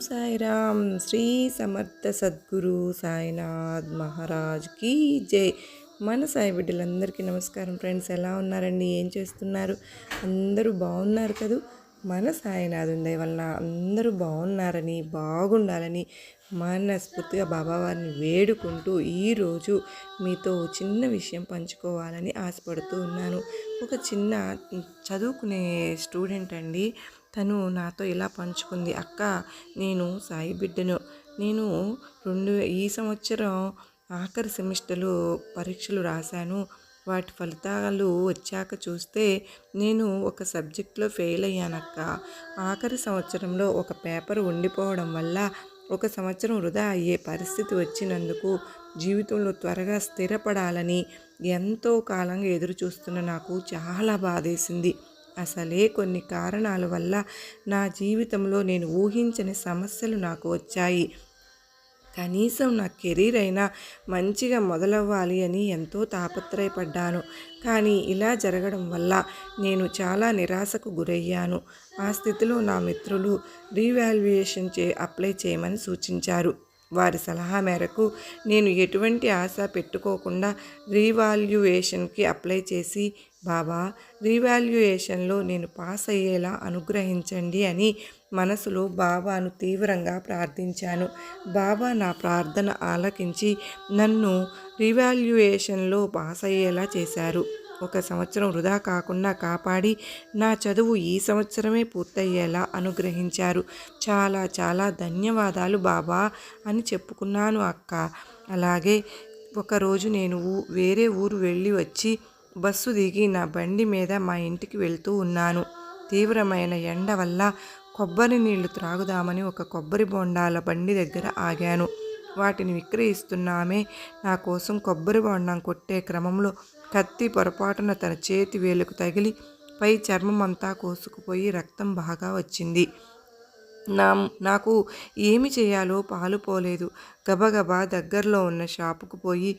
సాయిరామ్ శ్రీ సమర్థ సద్గురు సాయినాథ్ మహారాజ్ కీ జై. మన సాయి బిడ్డలందరికీ నమస్కారం ఫ్రెండ్స్ ఎలా ఉన్నారండి? ఏం చేస్తున్నారు? అందరూ బాగున్నారు కదూ? మన సాయినాథ్ దయ వలన అందరూ బాగున్నారని బాగుండాలని మనస్ఫూర్తిగా బాబావారిని వేడుకుంటూ ఈరోజు మీతో చిన్న విషయం పంచుకోవాలని ఆశపడుతూ ఉన్నాను. ఒక చిన్న చదువుకునే స్టూడెంట్ అండి. తను నాతో ఇలా పంచుకుంది అక్క నేను సాయి బిడ్డను. నేను రెండు ఈ సంవత్సరం ఆఖరి సెమిస్టర్లు పరీక్షలు రాశాను. వాటి ఫలితాలు వచ్చాక చూస్తే నేను ఒక సబ్జెక్ట్లో ఫెయిల్ అయ్యానక్క ఆఖరి సంవత్సరంలో ఒక పేపర్ ఉండిపోవడం వల్ల ఒక సంవత్సరం వృధా అయ్యే పరిస్థితి వచ్చినందుకు జీవితంలో త్వరగా స్థిరపడాలని ఎంతో కాలంగా ఎదురు చూస్తున్న నాకు చాలా బాధేసింది. అసలే కొన్ని కారణాల వల్ల నా జీవితంలో నేను ఊహించని సమస్యలు నాకు వచ్చాయి. కనీసం నా కెరీర్ అయినా మంచిగా మొదలవ్వాలి అని ఎంతో తాపత్రయపడ్డాను. కానీ ఇలా జరగడం వల్ల నేను చాలా నిరాశకు గురయ్యాను. ఆ స్థితిలో నా మిత్రులు రీవాల్యుయేషన్ చే అప్లై చేయమని సూచించారు. వారి సలహా మేరకు నేను ఎటువంటి ఆశ పెట్టుకోకుండా రీవాల్యుయేషన్కి అప్లై చేసి బాబా రీవాల్యుయేషన్లో నేను పాస్ అయ్యేలా అనుగ్రహించండి అని మనసులో బాబాను తీవ్రంగా ప్రార్థించాను. బాబా నా ప్రార్థన ఆలకించి నన్ను రీవాల్యుయేషన్లో పాస్ అయ్యేలా చేశారు. ఒక సంవత్సరం వృధా కాకుండా కాపాడి నా చదువు ఈ సంవత్సరమే పూర్తయ్యేలా అనుగ్రహించారు. చాలా చాలా ధన్యవాదాలు బాబా అని చెప్పుకున్నాను అక్క. అలాగే ఒకరోజు నేను వేరే ఊరు వెళ్ళి వచ్చి బస్సు దిగి నా బండి మీద మా ఇంటికి వెళ్తూ ఉన్నాను. తీవ్రమైన ఎండ వల్ల కొబ్బరి నీళ్ళు త్రాగుదామని ఒక కొబ్బరి బొండాల బండి దగ్గర ఆగాను. వాటిని విక్రయిస్తున్నామే. నా కోసం కొబ్బరి బొండం కొట్టే క్రమంలో కత్తి పొరపాటున తన చేతి వేలుకు తగిలి పై చర్మం అంతా కోసుకుపోయి రక్తం బాగా వచ్చింది. నా నాకు ఏమి చేయాలో పాలు పోలేదు. గబగబా దగ్గరలో ఉన్న షాపుకు పోయి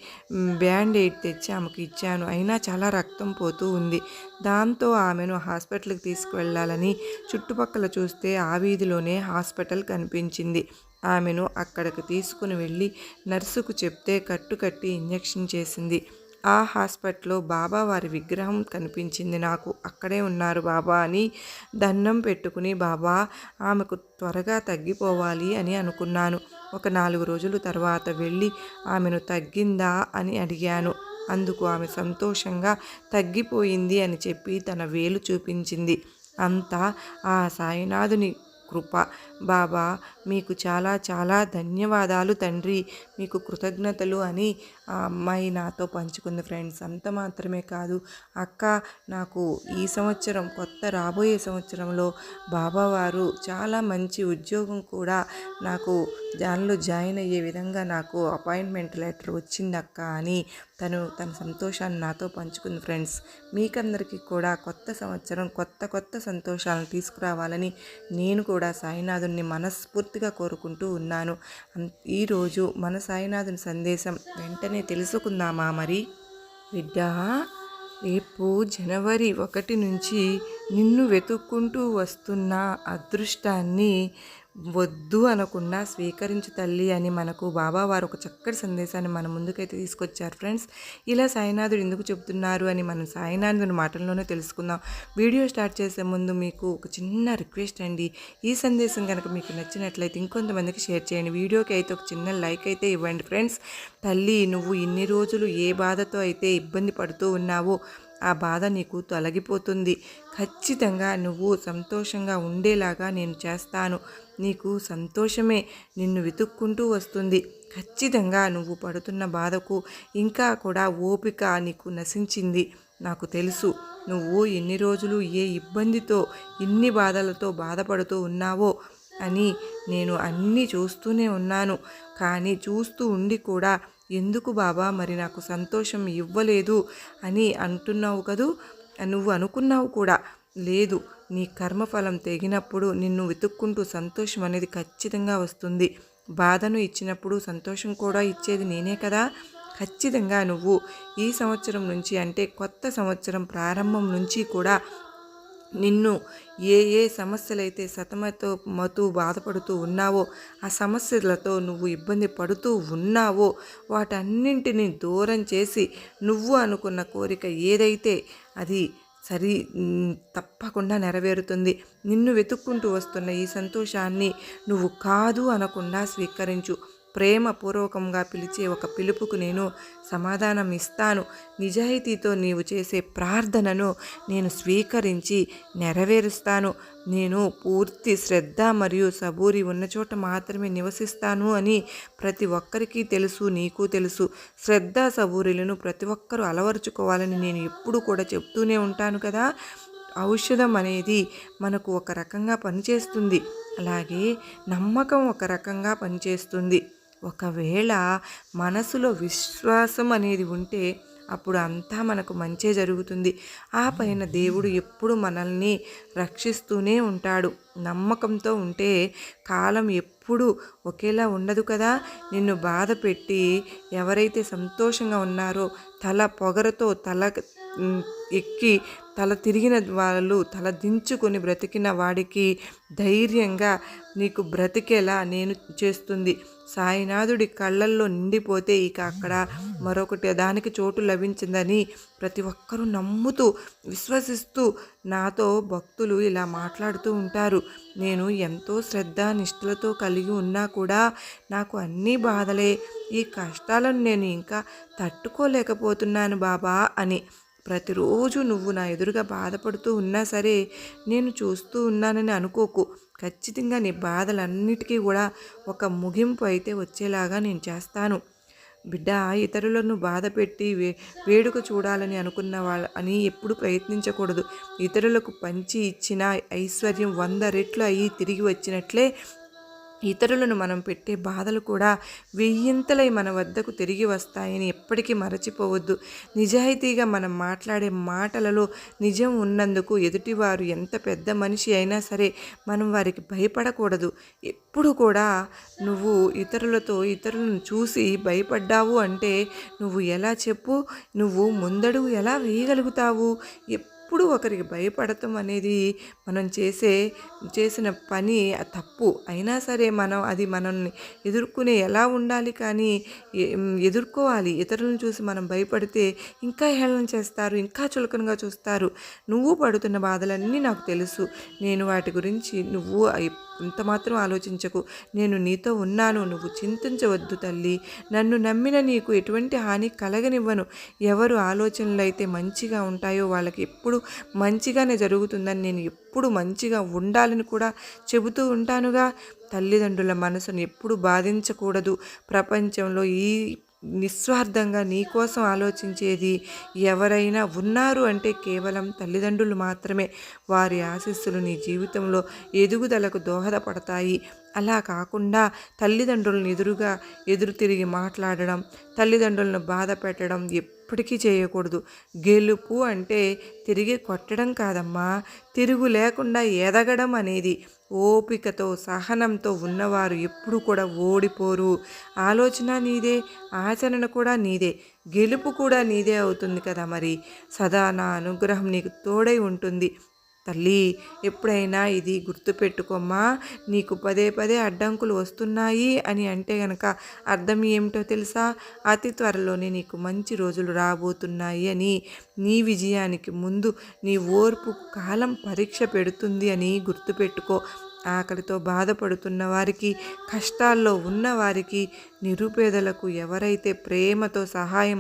బ్యాండేడ్ తెచ్చి ఆమెకు ఇచ్చాను. అయినా చాలా రక్తం పోతూ ఉంది. దాంతో ఆమెను హాస్పిటల్కి తీసుకువెళ్ళాలని చుట్టుపక్కల చూస్తే ఆ వీధిలోనే హాస్పిటల్ కనిపించింది. ఆమెను అక్కడికి తీసుకుని వెళ్ళి నర్సుకు చెప్తే కట్టుకట్టి ఇంజెక్షన్ చేసింది. ఆ హాస్పిటల్లో బాబా వారి విగ్రహం కనిపించింది నాకు. అక్కడే ఉన్నారు బాబా అని దండం పెట్టుకుని బాబా ఆమెకు త్వరగా తగ్గిపోవాలి అని అనుకున్నాను. ఒక నాలుగు రోజుల తర్వాత వెళ్ళి ఆమెను తగ్గిందా అని అడిగాను. అందుకు ఆమె సంతోషంగా తగ్గిపోయింది అని చెప్పి తన వేలు చూపించింది. అంతా ఆ సాయినాథుని కృప. బాబా మీకు చాలా చాలా ధన్యవాదాలు తండ్రి. మీకు కృతజ్ఞతలు అని ఆ అమ్మాయి నాతో పంచుకుంది ఫ్రెండ్స్. అంత మాత్రమే కాదు అక్క నాకు ఈ సంవత్సరం కొత్త రాబోయే సంవత్సరంలో బాబావారు చాలా మంచి ఉద్యోగం కూడా నాకు దానిలో జాయిన్ అయ్యే విధంగా నాకు అపాయింట్మెంట్ లెటర్ వచ్చింది అక్క అని తను తన సంతోషాన్ని నాతో పంచుకుంది ఫ్రెండ్స్. మీకందరికీ కూడా కొత్త సంవత్సరం కొత్త కొత్త సంతోషాలను తీసుకురావాలని నేను కూడా సాయినాథుని మనస్ఫూర్తిగా కోరుకుంటూ ఉన్నాను. ఈరోజు మన సాయినాథుని సందేశం వెంటనే తెలుసుకుందామా మరి? బిడ్డ రేపు జనవరి ఒకటి నుంచి నిన్ను వెతుక్కుంటూ వస్తున్న అదృష్టాన్ని వద్దు అనకుండా స్వీకరించు తల్లి అని మనకు బాబా వారు ఒక చక్కటి సందేశాన్ని మన ముందుకైతే తీసుకొచ్చారు. ఫ్రెండ్స్ ఇలా సాయినాథుడు ఎందుకు చెబుతున్నారు అని మనం సాయినాథుని మాటల్లోనే తెలుసుకుందాం. వీడియో స్టార్ట్ చేసే ముందు మీకు ఒక చిన్న రిక్వెస్ట్ అండి. ఈ సందేశం కనుక మీకు నచ్చినట్లయితే ఇంకొంతమందికి షేర్ చేయండి. వీడియోకి అయితే ఒక చిన్న లైక్ అయితే ఇవ్వండి. ఫ్రెండ్స్ తల్లి నువ్వు ఇన్ని రోజులు ఏ బాధతో అయితే ఇబ్బంది పడుతూ ఉన్నావో ఆ బాధ నీకు తొలగిపోతుంది. ఖచ్చితంగా నువ్వు సంతోషంగా ఉండేలాగా నేను చేస్తాను. నీకు సంతోషమే నిన్ను వెతుక్కుంటూ వస్తుంది. ఖచ్చితంగా నువ్వు పడుతున్న బాధకు ఇంకా కూడా ఓపిక నీకు నశించింది. నాకు తెలుసు నువ్వు ఎన్ని రోజులు ఏ ఇబ్బందితో ఇన్ని బాధలతో బాధపడుతూ ఉన్నావో అని నేను అన్నీ చూస్తూనే ఉన్నాను. కానీ చూస్తూ ఉండి కూడా ఎందుకు బాబా? మరి నాకు సంతోషం ఇవ్వలేదు అని అంటున్నావు కదూ? నువ్వు అనుకున్నావు కూడా. లేదు నీ కర్మఫలం తెగినప్పుడు నిన్ను వెతుక్కుంటూ సంతోషం అనేది ఖచ్చితంగా వస్తుంది. బాధను ఇచ్చినప్పుడు సంతోషం కూడా ఇచ్చేది నేనే కదా? ఖచ్చితంగా నువ్వు ఈ సంవత్సరం నుంచి అంటే కొత్త సంవత్సరం ప్రారంభం నుంచి కూడా నిన్ను ఏ ఏ సమస్యలైతే సతమతో మతు బాధపడుతూ ఉన్నావో ఆ సమస్యలతో నువ్వు ఇబ్బంది పడుతూ ఉన్నావో వాటన్నింటినీ దూరం చేసి నువ్వు అనుకున్న కోరిక ఏదైతే అది సరి తప్పకుండా నెరవేరుతుంది. నిన్ను వెతుక్కుంటూ వస్తున్న ఈ సంతోషాన్ని నువ్వు కాదు అనకుండా స్వీకరించు. ప్రేమపూర్వకంగా పిలిచే ఒక పిలుపుకు నేను సమాధానం ఇస్తాను. నిజాయితీతో నీవు చేసే ప్రార్థనను నేను స్వీకరించి నెరవేరుస్తాను. నేను పూర్తి శ్రద్ధ మరియు సబూరి ఉన్న చోట మాత్రమే నివసిస్తాను అని ప్రతి ఒక్కరికి తెలుసు నీకు తెలుసు. శ్రద్ధ సబూరిలను ప్రతి ఒక్కరూ అలవరుచుకోవాలని నేను ఎప్పుడు కూడా చెప్తూనే ఉంటాను కదా. ఔషధం అనేది మనకు ఒక రకంగా పనిచేస్తుంది. అలాగే నమ్మకం ఒక రకంగా పనిచేస్తుంది. ఒకవేళ మనసులో విశ్వాసం అనేది ఉంటే అప్పుడు అంతా మనకు మంచే జరుగుతుంది. ఆ పైన దేవుడు ఎప్పుడు మనల్ని రక్షిస్తూనే ఉంటాడు. నమ్మకంతో ఉంటే కాలం ఎప్పుడు ఒకేలా ఉండదు కదా? నిన్ను బాధ పెట్టి ఎవరైతే సంతోషంగా ఉన్నారో తల పొగరతో తల ఎక్కి తల తిరిగిన వాళ్ళు తల దించుకొని బ్రతికిన వాడికి ధైర్యంగా నీకు బ్రతికేలా నేను చేస్తుంది. సాయినాథుడి కళ్ళల్లో నిండిపోతే ఇక అక్కడ మరొకటి దానికి చోటు లభించిందని ప్రతి ఒక్కరూ నమ్ముతూ విశ్వసిస్తూ నాతో భక్తులు ఇలా మాట్లాడుతూ ఉంటారు. నేను ఎంతో శ్రద్ధ నిష్ఠలతో కలిగి ఉన్నా కూడా నాకు అన్నీ బాధలే. ఈ కష్టాలను నేను ఇంకా తట్టుకోలేకపోతున్నాను బాబా అని ప్రతిరోజు నువ్వు నా ఎదురుగా బాధపడుతూ ఉన్నా సరే నేను చూస్తూ ఉన్నానని అనుకోకు. ఖచ్చితంగా నీ బాధలన్నిటికీ కూడా ఒక ముగింపు అయితే వచ్చేలాగా నేను చేస్తాను. బిడ్డ ఇతరులను బాధ పెట్టి వే వేడుక చూడాలని అనుకున్న వాళ్ళ అని ఎప్పుడు ప్రయత్నించకూడదు. ఇతరులకు పంచి ఇచ్చిన ఐశ్వర్యం వంద రెట్లు అయ్యి తిరిగి వచ్చినట్లే ఇతరులను మనం పెట్టే బాధలు కూడా వెయ్యింతలై మన వద్దకు తిరిగి వస్తాయని ఎప్పటికీ మరచిపోవద్దు. నిజాయితీగా మనం మాట్లాడే మాటలలో నిజం ఉన్నందుకు ఎదుటివారు ఎంత పెద్ద మనిషి అయినా సరే మనం వారికి భయపడకూడదు. ఎప్పుడు కూడా నువ్వు ఇతరులతో ఇతరులను చూసి భయపడ్డావు అంటే నువ్వు ఎలా చెప్పు? నువ్వు ముందడుగు ఎలా వేయగలుగుతావు? ఎప్పుడు ఒకరికి భయపడటం అనేది మనం చేసే చేసిన పని తప్పు. అయినా సరే మనం అది మనల్ని ఎదుర్కొనే ఎలా ఉండాలి కానీ ఎదుర్కోవాలి. ఇతరులను చూసి మనం భయపడితే ఇంకా హేళన చేస్తారు ఇంకా చులకనగా చూస్తారు. నువ్వు పడుతున్న బాధలన్నీ నాకు తెలుసు. నేను వాటి గురించి నువ్వు ఇంత మాత్రం ఆలోచించకు. నేను నీతో ఉన్నాను. నువ్వు చింతించవద్దు తల్లి. నన్ను నమ్మిన నీకు ఎటువంటి హాని కలగనివ్వను. ఎవరు ఆలోచనలు అయితే మంచిగా ఉంటాయో వాళ్ళకి ఎప్పుడు మంచిగానే జరుగుతుందని నేను ఎప్పుడు మంచిగా ఉండాలని కూడా చెబుతూ ఉంటానుగా. తల్లిదండ్రుల మనసును ఎప్పుడు బాధించకూడదు. ప్రపంచంలో ఈ నిస్వార్థంగా నీకోసం ఆలోచించేది ఎవరైనా ఉన్నారు అంటే కేవలం తల్లిదండ్రులు మాత్రమే. వారి ఆశీస్సులు నీ జీవితంలో ఎదుగుదలకు దోహదపడతాయి. అలా కాకుండా తల్లిదండ్రులను ఎదురుగా ఎదురు తిరిగి మాట్లాడడం తల్లిదండ్రులను బాధ పెట్టడం ఎప్పటికీ చేయకూడదు. గెలుపు అంటే తిరిగి కొట్టడం కాదమ్మా. తిరుగు లేకుండా ఎదగడం అనేది ఓపికతో సహనంతో ఉన్నవారు ఎప్పుడు కూడా ఓడిపోరు. ఆలోచన నీదే ఆచరణ కూడా నీదే. గెలుపు కూడా నీదే అవుతుంది కదా మరి. సదా నా అనుగ్రహం నీకు తోడై ఉంటుంది. తల్లి ఎప్పుడైనా ఇది గుర్తుపెట్టుకోమ్మా. నీకు పదే పదే అడ్డంకులు వస్తున్నాయి అని అంటే గనక అర్థం ఏమిటో తెలుసా? అతి త్వరలోనే నీకు మంచి రోజులు రాబోతున్నాయి అని నీ విజయానికి ముందు నీ ఓర్పు కాలం పరీక్ష పెడుతుంది అని గుర్తుపెట్టుకో. ఆకలితో బాధపడుతున్న వారికి కష్టాల్లో ఉన్నవారికి నిరుపేదలకు ఎవరైతే ప్రేమతో సహాయం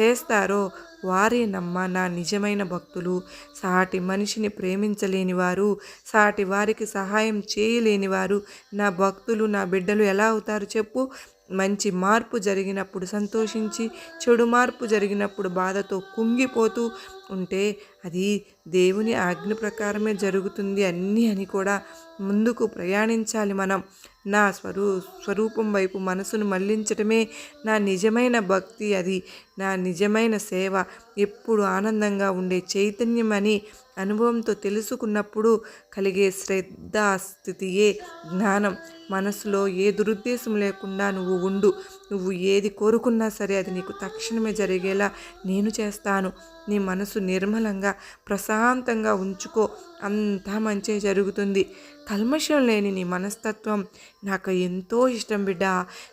చేస్తారో వారేనమ్మ నా నిజమైన భక్తులు. సాటి మనిషిని ప్రేమించలేని వారు సాటి వారికి సహాయం చేయలేని వారు నా భక్తులు నా బిడ్డలు ఎలా అవుతారు చెప్పు. మంచి మార్పు జరిగినప్పుడు సంతోషించి చెడు మార్పు జరిగినప్పుడు బాధతో కుంగిపోతూ ఉంటే అది దేవుని ఆజ్ఞ ప్రకారమే జరుగుతుంది అన్నీ అని కూడా ముందుకు ప్రయాణించాలి మనం. నా స్వరూ స్వరూపం వైపు మనసును మళ్ళించటమే నా నిజమైన భక్తి అది నా నిజమైన సేవ. ఎప్పుడు ఆనందంగా ఉండే చైతన్యం అని అనుభవంతో తెలుసుకున్నప్పుడు కలిగే శ్రద్ధ స్థితియే జ్ఞానం. మనసులో ఏ దురుద్దేశం లేకుండా నువ్వు ఉండు. నువ్వు ఏది కోరుకున్నా సరే అది నీకు తక్షణమే జరిగేలా నేను చేస్తాను. నీ మనసు నిర్మలంగా ప్రశాంతంగా ఉంచుకో. అంతా మంచి జరుగుతుంది. కల్మషం లేని నీ మనస్తత్వం నాకు ఎంతో ఇష్టం బిడ్డ.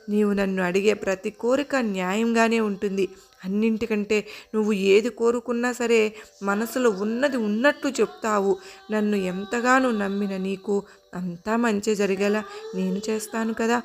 నీవు నన్ను అడిగే ప్రతి కోరిక న్యాయంగానే ఉంటుంది. అన్నింటికంటే నువ్వు ఏది కోరుకున్నా సరే మనసులో ఉన్నది ఉన్నట్టు చెప్తావు. నన్ను ఎంతగానో నమ్మిన నీకు అంతా మంచి జరిగేలా నేను చేస్తాను కదా.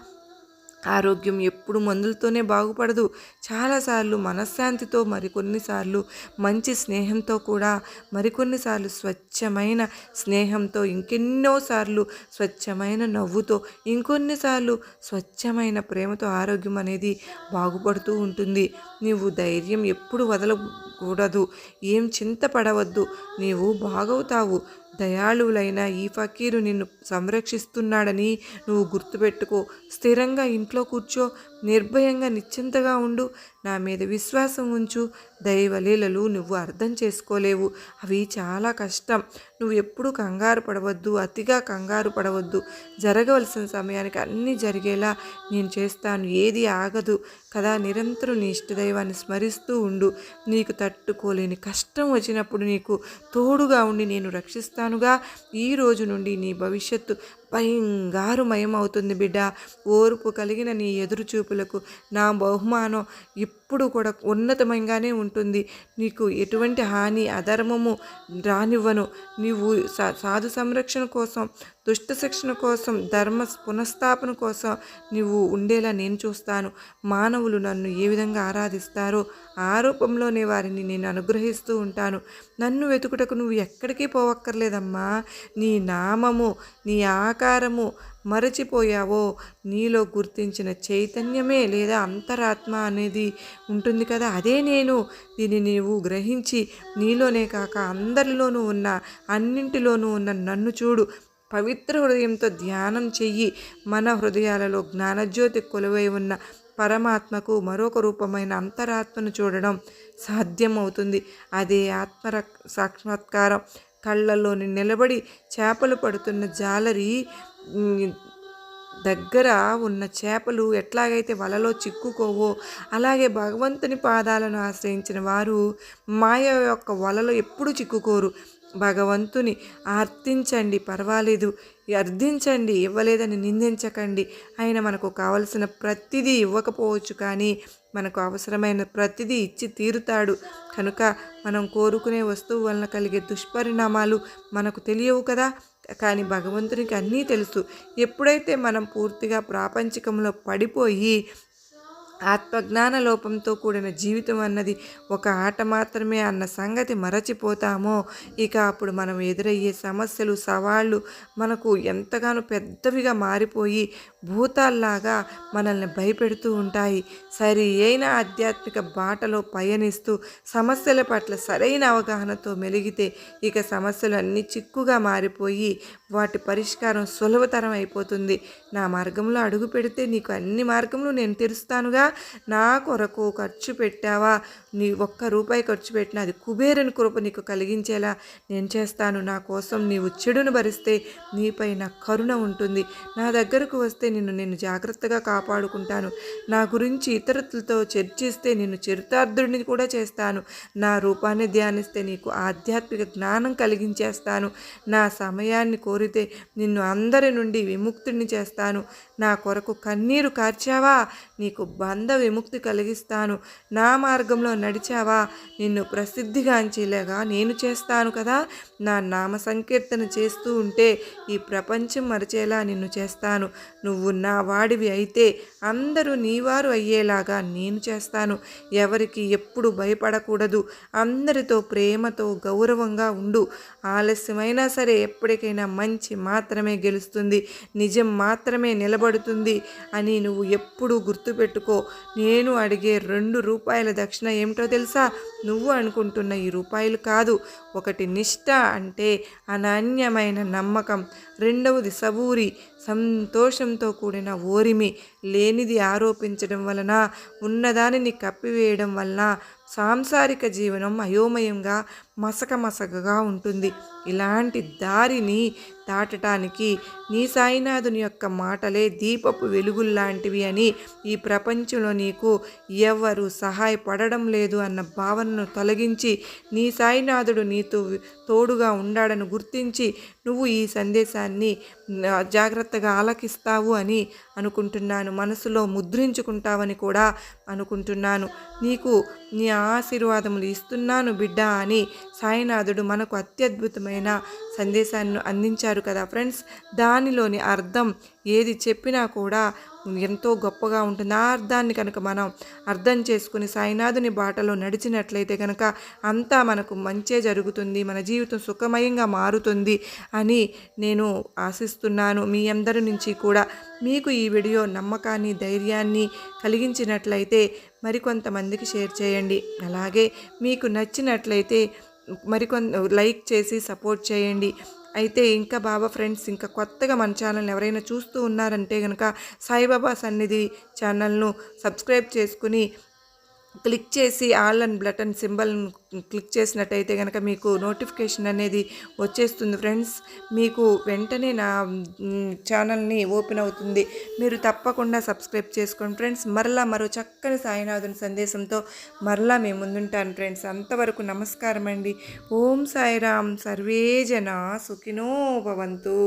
ఆరోగ్యం ఎప్పుడు మందులతోనే బాగుపడదు. చాలాసార్లు మనశ్శాంతితో మరికొన్నిసార్లు మంచి స్నేహంతో కూడా మరికొన్నిసార్లు స్వచ్ఛమైన స్నేహంతో ఇంకెన్నోసార్లు స్వచ్ఛమైన నవ్వుతో ఇంకొన్నిసార్లు స్వచ్ఛమైన ప్రేమతో ఆరోగ్యం అనేది బాగుపడుతూ ఉంటుంది. నీవు ధైర్యం ఎప్పుడు వదలకూడదు. ఏం చింతపడవద్దు నీవు బాగవుతావు. దయాళువులైన ఈ ఫకీరు నిన్ను సంరక్షిస్తున్నాడని నువ్వు గుర్తుపెట్టుకో. స్థిరంగా ఇంట్లో కూర్చో. నిర్భయంగా నిశ్చింతగా ఉండు. నా మీద విశ్వాసం ఉంచు. దైవలీలలు నువ్వు అర్థం చేసుకోలేవు. అవి చాలా కష్టం. నువ్వు ఎప్పుడు కంగారు పడవద్దు అతిగా కంగారు పడవద్దు. జరగవలసిన సమయానికి అన్నీ జరిగేలా నేను చేస్తాను. ఏది ఆగదు కదా. నిరంతరం నీ ఇష్టదైవాన్ని స్మరిస్తూ ఉండు. నీకు తట్టుకోలేని కష్టం వచ్చినప్పుడు నీకు తోడుగా ఉండి నేను రక్షిస్తానుగా. ఈ రోజు నుండి నీ భవిష్యత్తు అవుతుంది బిడ్డ. ఓర్పు కలిగిన నీ ఎదురు చూపులకు నా బహుమానం ఇప్పుడు కూడా ఉన్నతమంగానే ఉంటుంది. నీకు ఎటువంటి హాని అధర్మము రానివ్వను. నీవు సాధు సంరక్షణ కోసం దుష్ట శిక్షణ కోసం ధర్మ పునఃస్థాపన కోసం నీవు ఉండేలా నేను చూస్తాను. మానవులు నన్ను ఏ విధంగా ఆరాధిస్తారో ఆ రూపంలోనే వారిని నేను అనుగ్రహిస్తూ ఉంటాను. నన్ను వెతుకుటకు నువ్వు ఎక్కడికి పోవక్కర్లేదమ్మా. నీ నామము నీ ఆకారము మరచిపోయావో నీలో గుర్తించిన చైతన్యమే లేదా అంతరాత్మ అనేది ఉంటుంది కదా. అదే నేను. దీన్ని నీవు గ్రహించి నీలోనే కాక అందరిలోనూ ఉన్న అన్నింటిలోనూ ఉన్న నన్ను చూడు. పవిత్ర హృదయంతో ధ్యానం చెయ్యి. మన హృదయాలలో జ్ఞానజ్యోతి కొలువై ఉన్న పరమాత్మకు మరొక రూపమైన అంతరాత్మను చూడడం సాధ్యమవుతుంది. అదే ఆత్మ సాక్షాత్కారం. కళ్ళల్లోని నిలబడి చేపలు పడుతున్న జాలరి దగ్గర ఉన్న చేపలు ఎట్లాగైతే వలలో చిక్కుకోవో అలాగే భగవంతుని పాదాలను ఆశ్రయించిన వారు మాయ యొక్క వలలో ఎప్పుడు చిక్కుకోరు. భగవంతుని ఆర్థించండి పర్వాలేదు. అర్థించండి ఇవ్వలేదని నిందించకండి. ఆయన మనకు కావలసిన ప్రతిదీ ఇవ్వకపోవచ్చు కానీ మనకు అవసరమైన ప్రతిదీ ఇచ్చి తీరుతాడు. కనుక మనం కోరుకునే వస్తువు వలన కలిగే దుష్పరిణామాలు మనకు తెలియవు కదా. కానీ భగవంతునికి అన్నీ తెలుసు. ఎప్పుడైతే మనం పూర్తిగా ప్రాపంచికంలో పడిపోయి ఆత్మజ్ఞాన లోపంతో కూడిన జీవితం అన్నది ఒక ఆట మాత్రమే అన్న సంగతి మరచిపోతామో. ఇక అప్పుడు మనం ఎదురయ్యే సమస్యలు సవాళ్ళు మనకు ఎంతగానో పెద్దవిగా మారిపోయి భూతాల్లాగా మనల్ని భయపెడుతూ ఉంటాయి. సరి అయిన ఆధ్యాత్మిక బాటలో పయనిస్తూ సమస్యల పట్ల సరైన అవగాహనతో మెలిగితే ఇక సమస్యలు అన్ని చిక్కుగా మారిపోయి వాటి పరిష్కారం సులభతరం అయిపోతుంది. నా మార్గంలో అడుగు పెడితే నీకు అన్ని మార్గంలో నేను తెరుస్తానుగా. నా కొరకు ఖర్చు పెట్టావా? నీ ఒక్క రూపాయి ఖర్చు పెట్టినా అది కుబేరుని కృప నీకు కలిగించేలా నేను చేస్తాను. నా కోసం నీవు చెడును భరిస్తే నీపై నా కరుణ ఉంటుంది. నా దగ్గరకు వస్తే నిన్ను నేను జాగ్రత్తగా కాపాడుకుంటాను. నా గురించి ఇతరులతో చర్చిస్తే నిన్ను చరితార్థుడిని కూడా చేస్తాను. నా రూపాన్ని ధ్యానిస్తే నీకు ఆధ్యాత్మిక జ్ఞానం కలిగించేస్తాను. నా సమయాన్ని కోరితే నిన్ను అందరి నుండి విముక్తుడిని చేస్తాను. నా కొరకు కన్నీరు కార్చావా? నీకు బంధ విముక్తి కలిగిస్తాను. నా మార్గంలో నడిచావా? నిన్ను ప్రసిద్ధిగాంచేలాగా నేను చేస్తాను కదా? నా నామ సంకీర్తన చేస్తూ ఉంటే ఈ ప్రపంచం మరిచేలా నిన్ను చేస్తాను. నువ్వు నువ్వు నా వాడివి అయితే అందరూ నీవారు అయ్యేలాగా నేను చేస్తాను. ఎవరికి ఎప్పుడు భయపడకూడదు. అందరితో ప్రేమతో గౌరవంగా ఉండు. ఆలస్యమైనా సరే ఎప్పటికైనా మంచి మాత్రమే గెలుస్తుంది. నిజం మాత్రమే నిలబడుతుంది అని నువ్వు ఎప్పుడు గుర్తుపెట్టుకో. నేను అడిగే రెండు రూపాయల దక్షిణ ఏమిటో తెలుసా? నువ్వు అనుకుంటున్న ఈ రూపాయలు కాదు. ఒకటి నిష్ఠ అంటే అనన్యమైన నమ్మకం. రెండవది సబూరి. సంతోషంతో కూడిన ఓరిమి లేనిది ఆరోపించడం వలన ఉన్నదానిని కప్పివేయడం వలన సాంసారిక జీవనం అయోమయంగా మసక మసకగా ఉంటుంది. ఇలాంటి దారిని దాటటానికి నీ సాయినాథుని యొక్క మాటలే దీపపు వెలుగుల్లాంటివి అని ఈ ప్రపంచంలో నీకు ఎవరు సహాయపడడం లేదు అన్న భావనను తొలగించి నీ సాయినాథుడు నీతో తోడుగా ఉండాడని గుర్తించి నువ్వు ఈ సందేశాన్ని జాగ్రత్తగా ఆలకిస్తావు అని అనుకుంటున్నాను. మనసులో ముద్రించుకుంటావని కూడా అనుకుంటున్నాను. నీకు నీ ఆశీర్వాదములు ఇస్తున్నాను బిడ్డ అని సాయినాథుడు మనకు అత్యద్భుతమైన సందేశాన్ని అందించారు కదా. ఫ్రెండ్స్ దానిలోని అర్థం ఏది చెప్పినా కూడా ఎంతో గొప్పగా ఉంటుంది. ఆ అర్థాన్ని కనుక మనం అర్థం చేసుకుని సాయినాథుని బాటలో నడిచినట్లయితే కనుక అంతా మనకు మంచే జరుగుతుంది మన జీవితం సుఖమయంగా మారుతుంది అని నేను ఆశిస్తున్నాను. మీ అందరి నుంచి కూడా మీకు ఈ వీడియో నమ్మకాన్ని ధైర్యాన్ని కలిగించినట్లయితే మరికొంతమందికి షేర్ చేయండి. అలాగే మీకు నచ్చినట్లయితే మరికొంత లైక్ చేసి సపోర్ట్ చేయండి. అయితే ఇంకా బాబా ఫ్రెండ్స్ ఇంకా కొత్తగా మన ఛానల్ని ఎవరైనా చూస్తూ ఉన్నారంటే కనుక సాయిబాబా సన్నిధి ఛానల్ను సబ్స్క్రైబ్ చేసుకుని క్లిక్ చేసి all and button symbol click చేసినట్టయితే కనుక మీకు నోటిఫికేషన్ అనేది వచ్చేస్తుంది ఫ్రెండ్స్. మీకు వెంటనే నా ఛానల్ని ఓపెన్ అవుతుంది. మీరు తప్పకుండా సబ్స్క్రైబ్ చేసుకోండి ఫ్రెండ్స్. మరలా మరో చక్కని సాయినాథుని సందేశంతో మరలా మేము ముందుంటాను ఫ్రెండ్స్. అంతవరకు నమస్కారం అండి ఓం సాయిరామ్. సర్వే జన సుఖినో భవంతు.